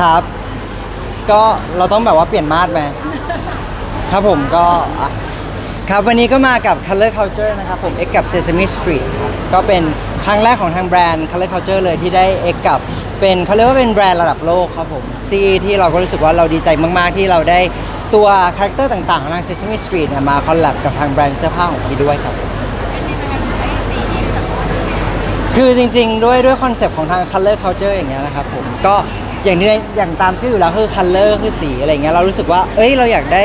ครับ ก็เราต้องแบบว่าเปลี่ยนมาดไหมครับผมก็อะครับวันนี้ก็มากับ Color Culture นะครับผม X กับ Sesame Street ครับก็เป็นครั้งแรกของทางแบรนด์ Color Culture เลยที่ได้ X กับเป็นเขาเรียกว่าเป็นแบรนด์ระดับโลกครับผมที่ที่เราก็รู้สึกว่าเราดีใจมาก ๆ ที่เราได้ตัวคาแรคเตอร์ต่าง ๆ ของทาง Sesame Street เนี่ยมาคอลแลบกับทางแบรนด์เสื้อผ้าของพี่ด้วยครับ คือจริง ๆ ด้วยด้วยคอนเซปต์ของทาง color culture อย่างเงี้ยนะครับผมก็ อย่างที่อย่างตามชื่ออยู่แล้วคือ color คือสีอะไรเงี้ยเรารู้สึกว่า เอ้ยเราอยากได้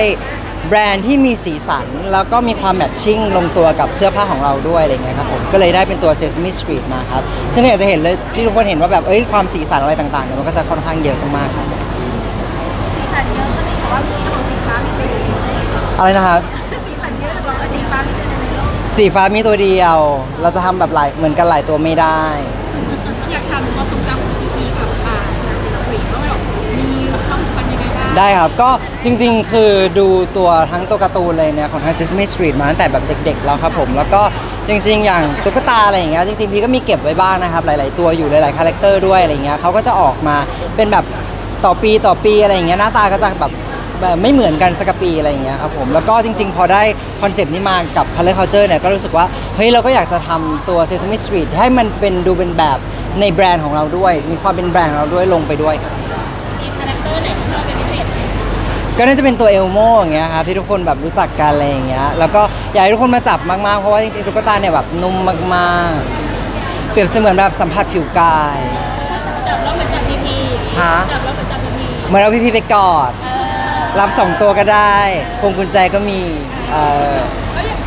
แบรนด์ที่มีสีสัน แล้วก็มีความแมทชิ่งลงตัวกับเสื้อผ้าของเราด้วยอะไรเงี้ยครับผมก็เลยได้เป็นตัว Sesame Street มาครับ ซึ่งอยากจะเห็นเลยที่ทุกคนเห็นว่าแบบเอ้ยความสีสันอะไรต่างๆเนี่ยมันก็จะค่อนข้างเยอะมากๆครับสีสันเยอะก็จริงแต่ว่ามีของสีฟ้ามีตัวเดียวอะไรนะครับสีสันเยอะแต่ว่าสีฟ้ามีตัวเดียวในโลกสีฟ้ามีตัวเดียว เราจะทำแบบหลายเหมือนกันหลายตัวไม่ได้อยากถามถึงความทรง ได้ครับ ก็จริงๆ คือดูตัวทั้งตัวการ์ตูนเลยเนี่ยของทาง Sesame Street มาตั้งแต่แบบเด็กๆ แล้วครับผม แล้วก็จริง ๆ อย่างตุ๊กตาอะไรอย่างเงี้ยจริงๆ พี่ก็มีเก็บไว้บ้างนะครับ หลาย ๆ ตัวอยู่หลายๆคาแรคเตอร์ด้วยอะไรเงี้ยเขาก็จะออกมาเป็นแบบต่อปีต่อปีอะไรอย่างเงี้ยหน้าตาก็จะแบบแบบไม่เหมือนกันสักปีอะไรอย่างเงี้ยครับผมแล้วก็จริง ๆ พอได้คอนเซปต์นี้มากับ Color Culture เนี่ยก็รู้สึกว่าเฮ้ยเราก็อยากจะทำตัว Sesame Street ให้มันเป็นดูเป็นแบบในแบรนด์ของเราด้วย มีความเป็นแบรนด์ของเราด้วยลงไปด้วยครับ ก็น่าจะเป็นตัวเอลโมอย่างเงี้ยครับที่ทุกคนแบบรู้จักกันอะไรอย่างเงี้ยแล้วก็อยากให้ทุกคนมาจับมากๆ เพราะว่าจริงๆตุ๊กตาเนี่ยแบบนุ่มมากๆ เปรียบเสมือนแบบสัมผัสผิวกายจับแล้วเหมือนจับพีพีฮะจับแล้วเหมือนจับพีพีเหมื่อนเอาพี่ๆไปกอดรับสองตัวก็ได้พวงกุญแจก็มีเอ่อแล้วอย่าง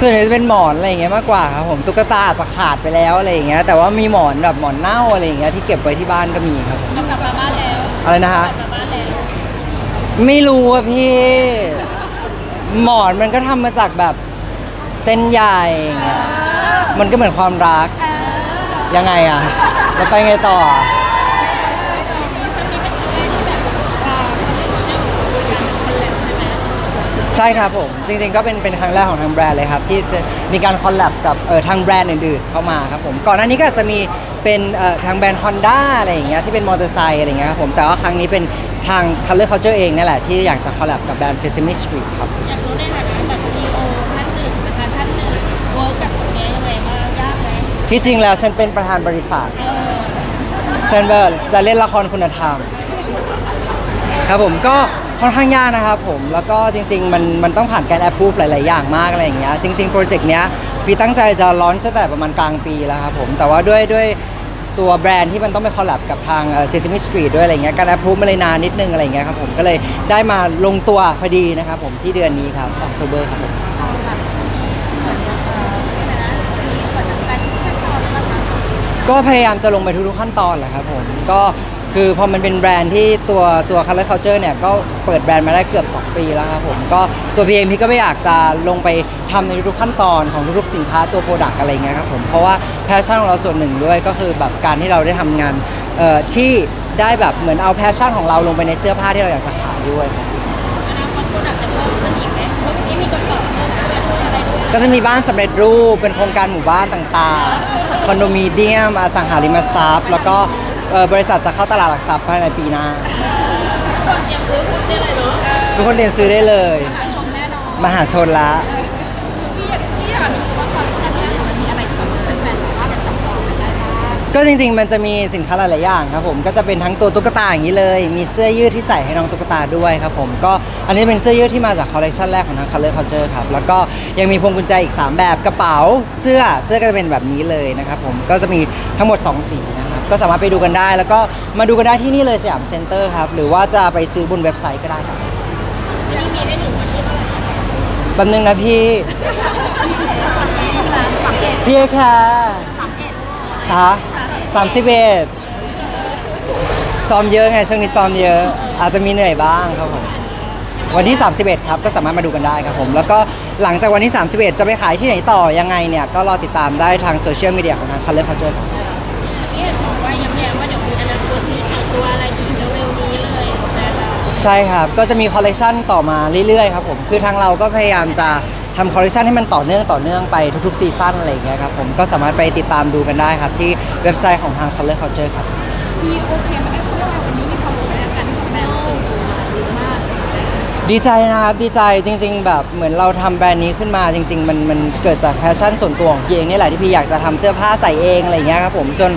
ส่วนใหญ่จะเป็นหมอนอะไรอย่างเงี้ยมากกว่าครับผมตุ๊กตาอาจจะขาดไปแล้วอะไรอย่างเงี้ยแต่ว่ามีหมอนแบบหมอนเน่าอะไรอย่างเงี้ยที่เก็บไว้ที่บ้านก็มีครับผมกลับมาบ้านแล้วอะไรนะฮะกลับมาบ้านแล้วไม่รู้อะพี่หมอนมันก็ทำมาจากแบบเส้นใยอย่างเงี้ยมันก็เหมือนความรักยังไงอะแล้วไปไงต่อ ใช่ครับผม จริงๆก็เป็นเป็นครั้งแรกของทางแบรนด์เลยครับ ที่มีการคอลแลบกับเออทางแบรนด์อื่นๆเข้ามาครับผมก่อนหน้านี้ก็อาจจะมีเป็นเอ่อทางแบรนด์ Honda อะไรอย่างเงี้ยที่เป็นมอเตอร์ไซค์อะไรอย่างเงี้ยครับผมแต่ว่าครั้งนี้เป็นทาง Color Culture เองนี่แหละที่อยากจะคอลแลบกับแบรนด์ Sesame Street ครับ อยากรู้ในฐานะแบบซีโอท่านหนึ่งประธานท่านหนึ่งเวิร์กกับตรงนี้ยังไงบ้างยากไหมที่จริงแล้วฉันเป็นประธานบริษัทฉันแบบจะเล่นละครคุณธรรม ครับผมก็ ค่อนข้างยากนะครับผมแล้วก็จริง ๆ มันมันต้องผ่านการแอปพูฟหลาย ๆ อย่างมากอะไรอย่างเงี้ยจริง ๆ โปรเจกต์เนี้ยพี่ตั้งใจจะร้อนตั้งแต่ประมาณกลางปีแล้วครับผมแต่ว่าด้วยด้วยตัวแบรนด์ที่มันต้องไปคอลแลบกับทางเอ่อ Sesame Street ด้วยอะไรเงี้ยการแอปพูฟมาเลยนานนิดนึงอะไรเงี้ยครับผมก็เลยได้มาลงตัวพอดีนะครับผมที่เดือนนี้ครับออกโทเบอร์ครับผมก็พยายามจะลงไปทุกๆขั้นตอนแหละครับผมก็ คือพอมันเป็นแบรนด์ที่ตัวตัว Color Culture เนี่ยก็เปิดแบรนด์มาได้เกือบ 2 ปีแล้วครับผมก็ตัวพีเองพี่ก็ไม่อยากจะลงไปทำในทุกๆขั้นตอนของทุกๆสินค้าตัวโปรดักต์อะไรเงี้ยครับผมเพราะว่าแพชชั่นของเราส่วนหนึ่งด้วยก็คือแบบการที่เราได้ทำงานเอ่อที่ได้แบบเหมือนเอาแพชชั่นของเราลงไปในเสื้อผ้าที่เราอยากจะขายด้วยครับอนาคตโปรดักต์จะเพิ่มขึ้นอีกไหมเพราะเมื่อกี้มีกระเป๋าเพิ่มด้วยด้วยอะไรด้วยก็จะมีบ้านสำเร็จรูปเป็นโครงการหมู่บ้านต่างๆ คอนโดมิเนียมอสังหาริมทรัพย์ แล้วก็ เอ่อบริษัทจะเข้าตลาดหลักทรัพย์ภายในปีหน้าก่อนเตรียมซื้อพูดได้เลยเนาะทุกคนเรียนซื้อได้เลย หาชมแน่นอนมหาชนละ พี่อยากพี่อยากรู้ว่าคอลเลคชันเนี้ยมันมีอะไรที่แบบแฟนๆสามารถจะจับต้องกันได้บ้างก็จริงๆ มันจะมีสินค้าหลายๆอย่างครับผมก็จะเป็นทั้งตัวตุ๊กตาอย่างนี้เลย มีเสื้อยืดที่ใส่ให้น้องตุ๊กตาด้วยครับผมก็อันนี้เป็นเสื้อยืดที่มาจากคอลเลคชันแรกของทาง Color Culture ครับแล้วก็ยังมีพวงกุญแจอีก 3 แบบกระเป๋าเสื้อเสื้อก็จะเป็นแบบนี้เลยนะครับผมก็จะมีทั้งหมด 2 สีนะครับ ก็สามารถไปดูกันได้ แล้วก็มาดูกันได้ที่นี่เลยสยามเซ็นเตอร์ครับ หรือว่าจะไปซื้อบนเว็บไซต์ก็ได้ครับที่นี่มีให้หนึ่งวันที่เท่าไหร่นะคะแป๊บนึงนะพี่สามเอ็ดพี่ค่ะสามเอ็ดสาสามสิบเอ็ดซ้อมเยอะไงช่วงนี้ซ้อมเยอะ อาจจะมีเหนื่อยบ้างครับผมวันที่ 31 ครับ ก็สามารถมาดูกันได้ครับผม แล้วก็หลังจากวันที่ 31 จะไปขายที่ไหนต่อยังไงเนี่ย ก็รอติดตามได้ทางโซเชียลมีเดียของทาง Color Culture ครับ ใช่ครับ ก็จะมีคอลเลกชันต่อมาเรื่อยๆครับผม คือทางเราก็พยายามจะทำคอลเลคชันให้มันต่อเนื่องต่อเนื่องไปทุกๆซีซั่นอะไรอย่างเงี้ยครับผม ก็สามารถไปติดตามดูกันได้ครับ ที่เว็บไซต์ของทาง Color Culture ครับ มีโอเคไหม ดีใจนะครับดีใจจริง ๆ แบบเหมือนเราทำแบรนด์นี้ขึ้นมาจริง ๆ มันมันเกิดจากแพชชั่นส่วนตัวของพี่เองนี่แหละที่พี่อยากจะทำเสื้อผ้าใส่เองอะไรอย่างเงี้ยครับผมจน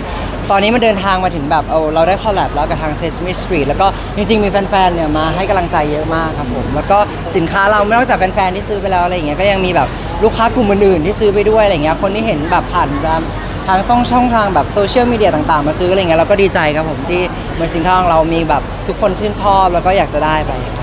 ตอนนี้มันเดินทางมาถึงแบบเอาเราได้คอลแลบแล้วกับทาง Sesame Street แล้วก็จริงๆมีแฟนๆเนี่ยมาให้กำลังใจเยอะมากครับผมแล้วก็สินค้าเราไม่นอกจากแฟนๆที่ซื้อไปแล้วอะไรอย่างเงี้ยก็ยังมีแบบลูกค้ากลุ่มอื่นๆที่ซื้อไปด้วยอะไรอย่างเงี้ยคนที่เห็นแบบผ่านทางช่องช่องทางแบบโซเชียลมีเดียต่างๆ มาซื้ออะไรเงี้ยเราก็ดีใจครับผมที่เหมือนสินค้าของเรามีแบบทุกคนชื่นชอบแล้วก็อยากจะได้ไปครับ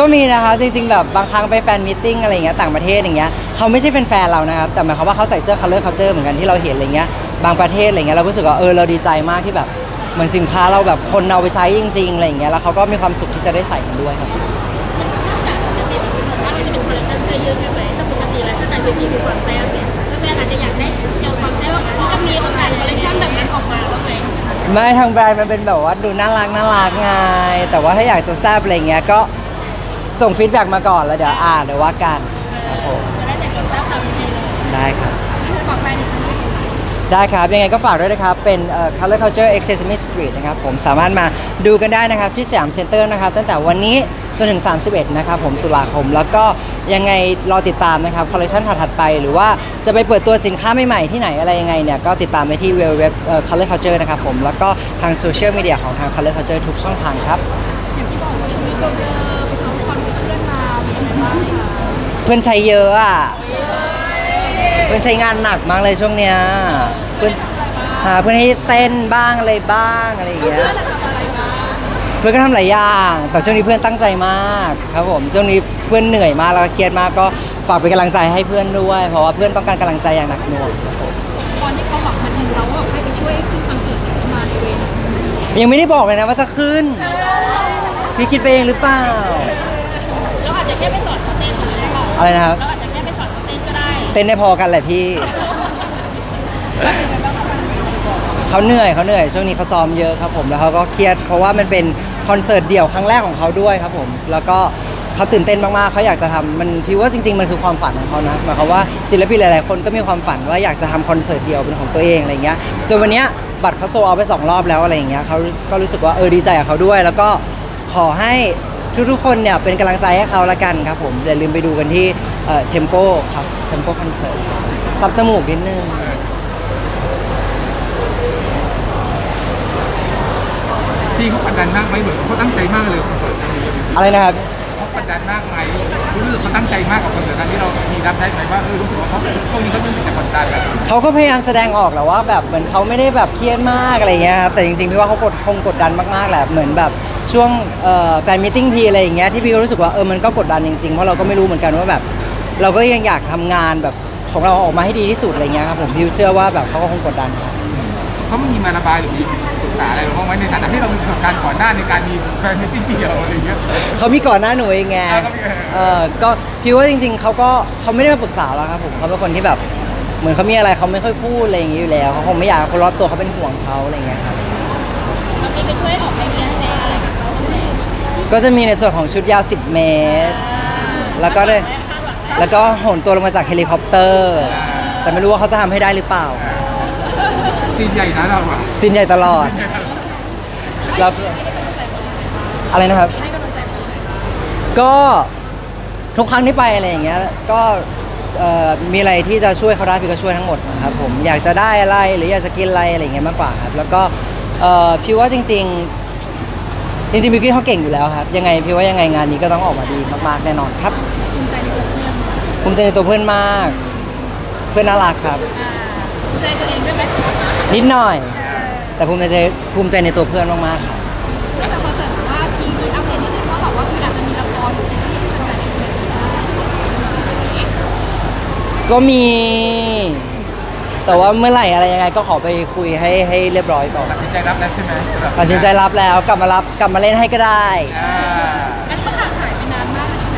ก็มีนะครับจริงๆแบบบางครั้งไปแฟนมิทติ้งอะไรอย่างเงี้ยต่างประเทศอย่างเงี้ยเขาไม่ใช่เป็นแฟนเรานะครับแต่หมายความว่าเขาใส่เสื้อ color culture เหมือนกันที่เราเห็นอะไรเงี้ยบางประเทศอะไรเงี้ยเราก็รู้สึกว่าเออเราดีใจมากที่แบบเหมือนสินค้าเราแบบคนเอาไปใช้จริงๆอะไรอย่างเงี้ยแล้วเขาก็มีความสุขที่จะได้ใส่กันด้วยครับเราจะเป็นคอลเลคชันเสื้อยืดใช่ไหมปกติแล้วถ้าการเป็นทีมีความแซ่บเนี่ยถ้าแซ่บอาจจะอยากได้เจอความแซ่บเพราะว่ามีโอกาสคอลเลคชันแบบนั้นออกมาแล้วไหมไม่ทางแบรนด์มันเป็นแบบว่าดูน่ารักน่ารักไงแต่ว่าถ้าอยากจะแซบอะไรเงี้ยก็ ส่งฟีดแบ็กมาก่อนแล้วเดี๋ยวอ่านเดี๋ยวว่ากันครับผมได้แต่ความแซ่บเราจริงๆเลยได้ครับฝากแฟนอีกครั้งหนึ่งได้ครับ ยังไงก็ฝากด้วยนะครับ เป็นเอ่อ Color Culture X Sesame Street นะครับ ผมสามารถมาดูกันได้นะครับ ที่สยามเซ็นเตอร์นะครับ ตั้งแต่วันนี้จนถึง 31 นะครับผมตุลาคม แล้วก็ยังไงรอติดตามนะครับคอลเลคชันถัดๆไป หรือว่าจะไปเปิดตัวสินค้าใหม่ๆ ที่ไหนอะไรยังไงเนี่ย ก็ติดตามได้ที่เว็บเอ่อ Color Culture นะครับผม แล้วก็ทางโซเชียลมีเดียของทาง Color Culture ทุกช่องทางครับอย่างที่บอกว่าช่วงนี้เบลอๆไปซ้อมคอนกับเเป็นยังไงบ้างคะเพื่อนใช้เยอะอะเพื่อนใช้งานหนักมากเลยช่วงเนี้ยเพื่อนหาเพื่อนให้เต้นบ้างอะไรบ้างอะไรอย่างเงี้ยเพื่อนก็ทำหลายอย่าง แต่ช่วงนี้เพื่อนตั้งใจมากครับผมช่วงนี้เพื่อนเหนื่อยมากแล้วก็เครียดมากก็ฝากเป็นกำลังใจให้เพื่อนด้วย เพราะว่าเพื่อนต้องการกำลังใจอย่างหนักหน่วงครับผมตอนที่เขาหวังมันอยู่เราก็แบบให้ไปช่วยขึ้นคอนเสิร์ตเนี่ยเขามาในเวรยังไม่ได้บอกเลยนะว่าจะขึ้นพี่คิดไปเองหรือเปล่าเราอาจจะ แค่ไปสอนเขาเต้นก็ได้อะไรนะครับ เราอาจจะแค่ไปสอนเขาเต้นก็ได้เต้นได้พอกันแหละพี่ เขาเหนื่อยเขาเหนื่อยช่วงนี้เขาซ้อมเยอะครับผมแล้วเขาก็เครียดเพราะว่ามันเป็นคอนเสิร์ตเดี่ยวครั้งแรกของเขาด้วยครับผม แล้วก็เขาตื่นเต้นมากๆเขาอยากจะทำมันพี่ว่าจริง ๆ มันคือความฝันของเขานะหมายความว่าศิลปินหลายๆคนก็มีความฝันว่าอยากจะทำคอนเสิร์ตเดี่ยวเป็นของตัวเองอะไรเงี้ยจนวันเนี้ยบัตรเขาโซเอาไปสองรอบแล้วอะไรอย่างเงี้ยเขารู้ก็รู้สึกว่าเออดีใจกับเขาด้วย แล้วก็ขอให้ ทุกๆคนเนี่ยเป็นกำลังใจให้เขาละกันครับผมอย่าลืมไปดูกันที่เทมโปครับเทมโปคอนเสิร์ตซับจมูกนิดนึงที่เขากดดันมากไหมเหมือนเขาตั้งใจมากเลยคอนเสิร์ตครั้งนี้อะไรนะครับเขากดดันมากไหมรู้สึกเขาตั้งใจมากกับคอนเสิร์ตครั้งนี้เรามีรับได้ไหมว่าเออรู้สึกว่าเขาช่วงนี้เขาไม่มีแต่กดดันแบบเขาก็พยายามแสดงออกแหละว่าแบบเหมือนเขาไม่ได้แบบเครียดมากอะไรเงี้ยครับแต่จริงๆพี่ว่าเขากดคงกดดันมากๆแหละเหมือนแบบ ช่วงเอ่อแฟนมิทติ้งพีอะไรอย่างเงี้ยที่พี่ก็รู้สึกว่าเออมันก็กดดันจริงๆเพราะเราก็ไม่รู้เหมือนกันว่าแบบ เราก็ยังอยากทำงานแบบของเราออกมาให้ดีที่สุดอะไรเงี้ยครับผมพี่เชื่อว่าแบบเขาก็คงกดดันครับเขามีมาระบายหรือมีปรึกษาอะไรบ้างไหมในฐานะที่เรามีประสบการณ์ก่อนหน้าในการมีแฟนมิตติ้งเดียวอะไรอย่างเงี้ยเขามีก่อนหน้าหนูเองไงอ่าเขามีเออก็พี่ว่าจริง ๆเขาก็เขาไม่ได้มาปรึกษาเราครับผมเขาเป็นคนที่แบบเหมือนเขามีอะไรเขาไม่ค่อยพูดอะไรอย่างงี้อยู่แล้วเขาคงไม่อยากให้คนรอบตัวเขาเป็นห่วงเขาอะไรเงี้ยครับเรามีไปช่วยออก ก็จะมีในส่วนของชุดยาว 10 เมตร แล้วก็ได้คาดหวังแล้วแล้วก็โหนตัวลงมาจากเฮลิคอปเตอร์ แต่ไม่รู้ว่าเขาจะทำให้ได้หรือเปล่าซีนใหญ่นะเราอะสินใหญ่ตลอดแล้วอะไรนะครับให้กำลังใจเขาไหมก็ทุกครั้งที่ไปอะไรอย่างเงี้ยก็เอ่อมีอะไรที่จะช่วยเขาได้พี่ก็ช่วยทั้งหมดนะครับผมอยากจะได้อะไรหรืออยากจะกินอะไรอะไรอย่างเงี้ยมากกว่าครับแล้วก็เอ่อพี่ว่าจริง ๆ จริงๆบิวกี้เขาเก่งอยู่แล้วครับ ยังไงพี่ว่ายังไงงานนี้ก็ต้องออกมาดีมากๆแน่นอนครับภูมิใจในตัวเพื่อนภูมิใจในตัวเพื่อนมาก เพื่อนน่ารักครับอ่าภูมิใจตัวเองด้วยไหมนิดหน่อยแต่ภูมิใจภูมิใจในตัวเพื่อนมากๆครับนอกจากคอนเสิร์ตแบบว่าทีมีอัปเดตนิดนึงว่าแบบว่าคืออาจจะมีละครหรือซีรีส์ที่มันจะได้เห็นได้ก็มี แต่ว่าเมื่อไหร่อะไรยังไงก็ขอไปคุยให้ให้เรียบร้อยก่อนตัดสินใจรับแล้วใช่ไหมตัดสินใจรับแล้วกลับมารับกลับมาเล่นให้ก็ได้ อ่าอันนี้ก็ห่างหายไปนานมากเลยใช่ไหม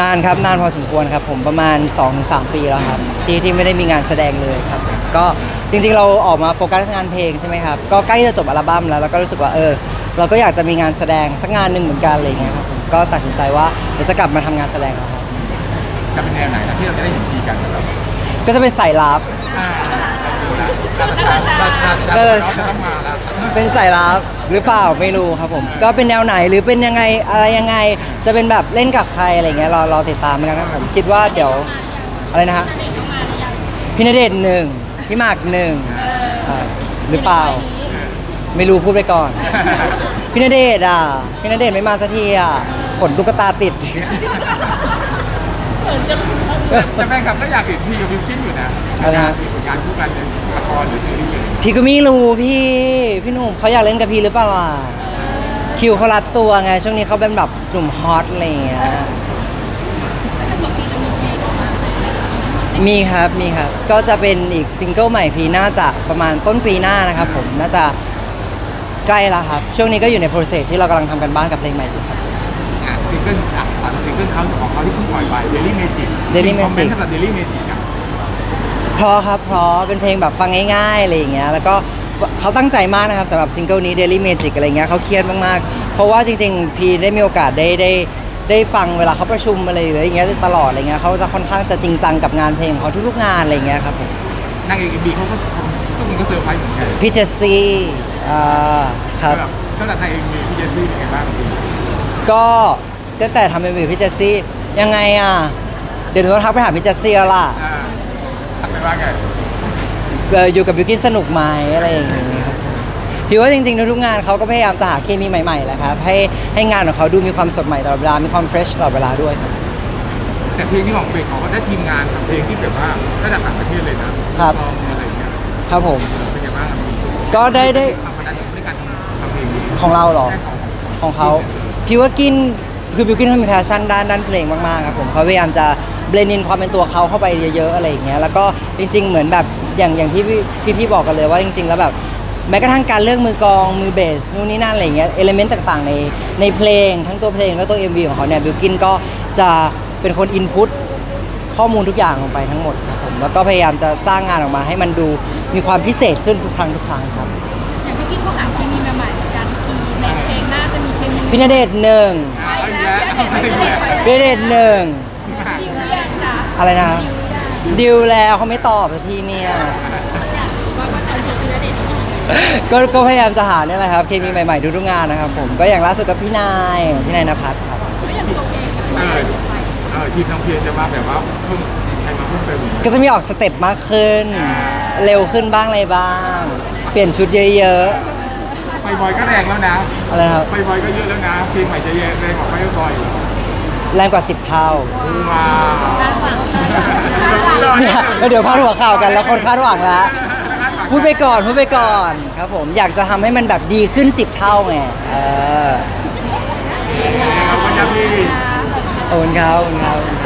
นานครับนานพอสมควรครับ ผมประมาณ 2-3 ปีแล้วครับที่ที่ไม่ได้มีงานแสดงเลยครับ ก็จริงๆเราออกมาโฟกัสงานเพลงใช่ไหมครับก็ใกล้จะจบอัลบั้มแล้วแล้วก็รู้สึกว่าเออ เราก็อยากจะมีงานแสดงสักงานหนึ่งเหมือนกันอะไรอย่างเงี้ยครับผมก็ตัดสินใจว่าเดี๋ยวจะกลับมาทำงานแสดงแล้วครับ จะเป็นแนวไหนนะที่เราจะได้เห็นทีกันครับก็จะเป็นสายลับ อ่าเราจะเราจะเราจะต้องมาแล้วเป็นสายลับหรือเปล่าไม่รู้ครับผม ก็เป็นแนวไหนหรือเป็นยังไงอะไรยังไง จะเป็นแบบเล่นกับใครอะไรเงี้ยรอรอติดตามกันนะครับผมคิดว่าเดี๋ยวอะไรนะฮะพี่ณเดชน์หนึ่งพี่หมากหนึ่งอ่าหรือเปล่า ไม่รู้พูดไปก่อน พี่ณเดชน์อะพี่ณเดชน์ไม่มาสักทีอะขนตุ๊กตาติด แต่แฟนคลับก็อยากเห็นพี่กับบิวกิ้นอยู่นะอะไรนะ มีผลงานคู่กันในละครหรือซีรีส์ พี่ก็ไม่รู้พี่พี่หนุ่มเขาอยากเล่นกับพี่หรือเปล่าอะคิวเขารัดตัวไงช่วงนี้เขาเป็นแบบหนุ่มฮอตอะไรอย่างเงี้ยมีครับมีครับ ก็จะเป็นอีกซิงเกิลใหม่พีน่าจะประมาณต้นปีหน้านะครับผมน่าจะใกล้แล้วครับ ช่วงนี้ก็อยู่ในโปรเซสที่เรากำลังทำกันบ้านกับเพลงใหม่อยู่ครับอะซิง เกิลอะตอนซิงเกิลเขาของเขาที่เพิ่งปล่อยไป Daily Magic Daily คอมเมน Magic ต์สำหรับ Daily Magic อะเพราะครับเพราะเป็นเพลงแบบฟังง่ายๆอะไรอย่างเงี้ยแล้วก็เขาตั้งใจมากนะครับสำหรับซิงเกิลนี้ Daily Magic อะไรเงี้ยเขาเครียดมากๆ เพราะว่าจริงๆ พีได้มีโอกาสได้ได้ได้ฟังเวลาเขาประชุมอะไรหรืออย่างเงี้ยตลอดอะไรเงี้ยเขาจะค่อนข้างจะจริงจังกับงานเพลงของเขาทุกๆงานอะไรเงี้ยครับผมนางเอกบีเขาก็ทุกคนก็เซอร์ไพรส์เหมือนกันพี่เจสซี่อ่าครับ สำหรับนางเอกบีพี่เจสซี่เป็นไงบ้างพี่ก็ ตั้งแต่ทำเป็นมือพี่เจสซี่ยังไงอะ เดี๋ยวหนูต้องทักไปหาพี่เจสซี่แล้วล่ะอ่าทักไปว่าไงเอ่ออยู่กับบิวกินสนุกไหมอะไรอย่างนี้ครับพี่ว่าจริงๆทุกๆงานเขาก็พยายามจะหาเคมีใหม่ๆแหละครับให้ให้งานของเขาดูมีความสดใหม่ตลอดเวลา มีความเฟรชตลอดเวลาด้วยครับ แต่เพลงที่ของเบรกเขาก็ได้ทีมงานทำเพลงที่แบบว่าระดับต่างประเทศเลยนะครับ ลองอะไรอย่างเงี้ยครับผม เป็นไงบ้างครับพี่ก็ได้ได้ ทำมาได้ในการทำทำเพลงนี้ของเราเหรอ แค่ของของเขาพี่ว่ากิน คือบิวกินเขามีแพชชั่นด้านด้านเพลงมากๆครับผมเขาพยายามจะเบลนินความเป็นตัวเขาเข้าไปเยอะๆอะไรอย่างเงี้ยแล้วก็จริง ๆ เหมือนแบบอย่างอย่างที่พี่พี่บอกกันเลยว่าจริง ๆ แล้วแบบแม้กระทั่งการเลือกมือกองมือเบสนู่นนี่นั่นอะไรเงี้ยเอลิเมนต์ต่างๆในในเพลงทั้งตัวเพลงและตัว MV ของเขาเนี่ยบิวกินก็จะเป็นคนอินพุตข้อมูลทุกอย่างลงไปทั้งหมดครับผมแล้วก็พยายามจะสร้างงานออกมาให้มันดูมีความพิเศษขึ้นทุกครั้งทุกครั้งครับ พี่ณเดชน์หนึ่งอ่าเอาอีกแล้วเอาอีกแล้วพี่ณเดชน์หนึ่งดิวเรียนจ้ะอะไรนะดิวแล้วเขาไม่ตอบสักทีเนี่ยก็ก็พยายามจะหาเนี่ยแหละครับเคมีใหม่ๆทุกๆงานนะครับผมก็อย่างล่าสุดกับพี่นายพี่นายนภัสครับแล้วอย่างตัวเพลงเออเออทีมน้องเพียรจะมาแบบว่าเพิ่มใครมาเพิ่มเติมอีกก็จะมีออกสเต็ปมากขึ้น เร็วขึ้นบ้างอะไรบ้าง เปลี่ยนชุดเยอะ ไปบอยก็แรงแล้วนะๆอะไรนะครับ ไปบอยก็เยอะแล้วนะเพลงใหม่จะแรงกว่าไปบอยแรงกว่า 10 เท่าว้าวเนี่ยแล้วเดี๋ยวพาดหัวข่าวกันแล้วคนคาดหวังแล้วพูดไปก่อนพูดไปก่อนครับผมอยากจะทำให้มันแบบดีขึ้น 10 เท่าไงเออขอบคุณครับพี่ขอบคุณครับขอบคุณครับขอบคุณครับ